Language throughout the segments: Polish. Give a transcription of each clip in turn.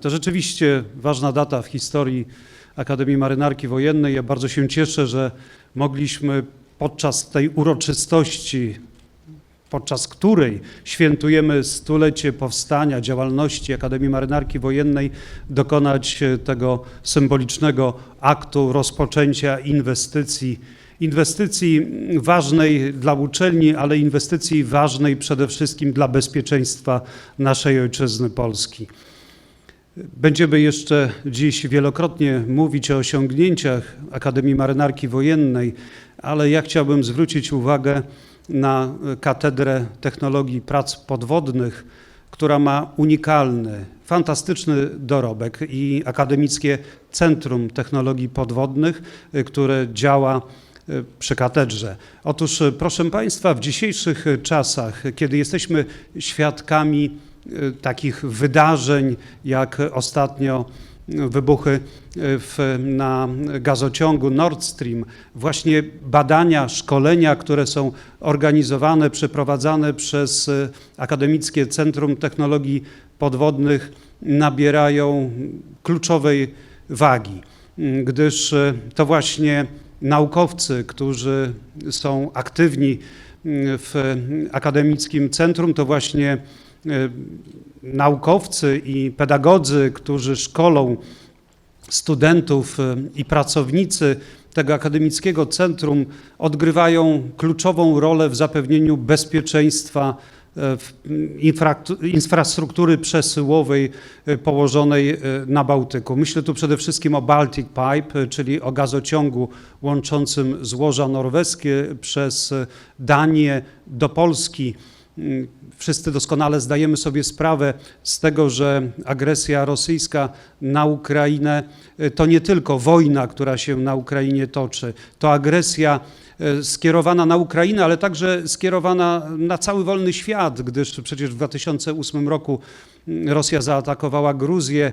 To rzeczywiście ważna data w historii Akademii Marynarki Wojennej. Ja bardzo się cieszę, że mogliśmy podczas tej uroczystości, podczas której świętujemy stulecie powstania, działalności Akademii Marynarki Wojennej, dokonać e, tego symbolicznego aktu rozpoczęcia inwestycji. Inwestycji ważnej dla uczelni, ale inwestycji ważnej przede wszystkim dla bezpieczeństwa naszej ojczyzny Polski. Będziemy jeszcze dziś wielokrotnie mówić o osiągnięciach Akademii Marynarki Wojennej, ale ja chciałbym zwrócić uwagę na Katedrę Technologii Prac Podwodnych, która ma unikalny, fantastyczny dorobek i Akademickie Centrum Technologii Podwodnych, które działa y, przy katedrze. Otóż, y, proszę Państwa, w dzisiejszych czasach, kiedy jesteśmy świadkami takich wydarzeń, jak ostatnio wybuchy y, w, na gazociągu Nord Stream, właśnie badania, szkolenia, które są organizowane, przeprowadzane przez y, Akademickie Centrum Technologii Podwodnych, nabierają kluczowej wagi, gdyż to właśnie naukowcy, którzy są aktywni w akademickim centrum, to właśnie naukowcy i pedagodzy, którzy szkolą studentów y, i pracownicy tego akademickiego centrum odgrywają kluczową rolę w zapewnieniu bezpieczeństwa y, infrastruktury przesyłowej y, położonej y, na Bałtyku. Myślę tu przede wszystkim o Baltic Pipe, y, czyli o gazociągu łączącym złoża norweskie przez y, Danię do Polski. Mm, Wszyscy doskonale zdajemy sobie sprawę z tego, że agresja rosyjska na Ukrainę y, to nie tylko wojna, która się na Ukrainie toczy, to agresja y, skierowana na Ukrainę, ale także skierowana na cały wolny świat, gdyż przecież w 2008 roku mm, Rosja zaatakowała Gruzję.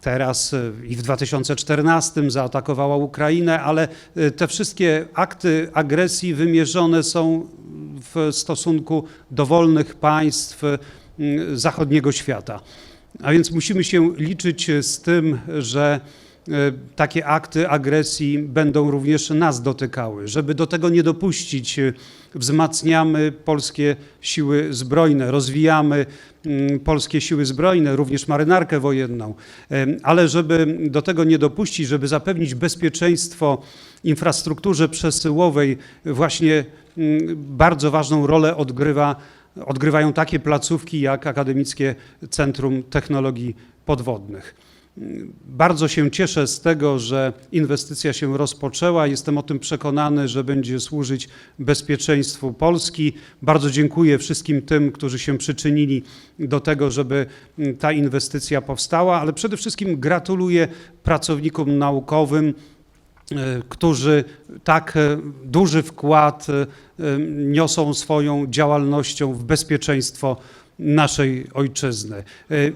Teraz y, i w 2014 zaatakowała Ukrainę, ale te wszystkie akty agresji wymierzone są stosunku do wolnych państw y, zachodniego świata. A więc musimy się liczyć z tym, że takie akty agresji będą również nas dotykały. Żeby do tego nie dopuścić, y, wzmacniamy polskie siły zbrojne, rozwijamy mm, polskie siły zbrojne, również marynarkę wojenną. Em, Ale żeby do tego nie dopuścić, żeby zapewnić bezpieczeństwo infrastrukturze przesyłowej, właśnie mm, bardzo ważną rolę odgrywa, odgrywają takie placówki jak Akademickie Centrum Technologii Podwodnych. Bardzo się cieszę z tego, że inwestycja się rozpoczęła. Jestem o tym przekonany, że będzie służyć bezpieczeństwu Polski. Bardzo dziękuję wszystkim tym, którzy się przyczynili do tego, żeby mm, ta inwestycja powstała, ale przede wszystkim gratuluję pracownikom naukowym, którzy tak e, duży wkład e, e, niosą swoją działalnością w bezpieczeństwo naszej ojczyzny. E,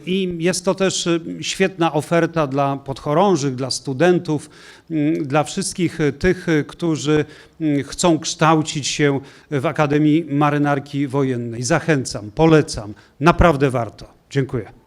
I jest to też e, świetna oferta dla podchorążych, dla studentów, dla wszystkich e, tych, e, którzy chcą kształcić się w Akademii Marynarki Wojennej. Zachęcam, polecam, naprawdę warto. Dziękuję.